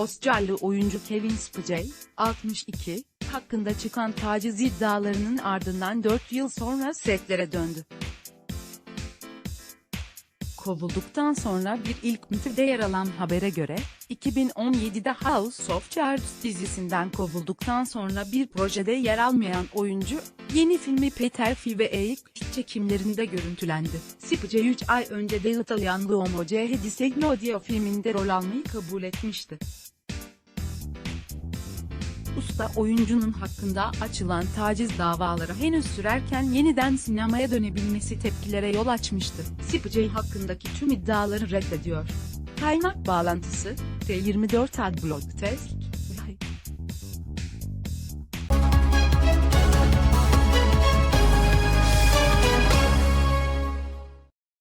Oscar'lı oyuncu Kevin Spacey, 62, hakkında çıkan taciz iddialarının ardından 4 yıl sonra setlere döndü. Kovulduktan sonra bir ilk mütede yer alan habere göre, 2017'de House of Cards dizisinden kovulduktan sonra bir projede yer almayan oyuncu, yeni filmi Peter Fi ve Eik çekimlerinde görüntülendi. Spacey 3 ay önce de İtalyan L'Uomo C. di Segnodio filminde rol almayı kabul etmişti. Usta oyuncunun hakkında açılan taciz davaları henüz sürerken yeniden sinemaya dönebilmesi tepkilere yol açmıştı. Spacey hakkındaki tüm iddiaları reddediyor. Kaynak bağlantısı, T24 Adblog Test,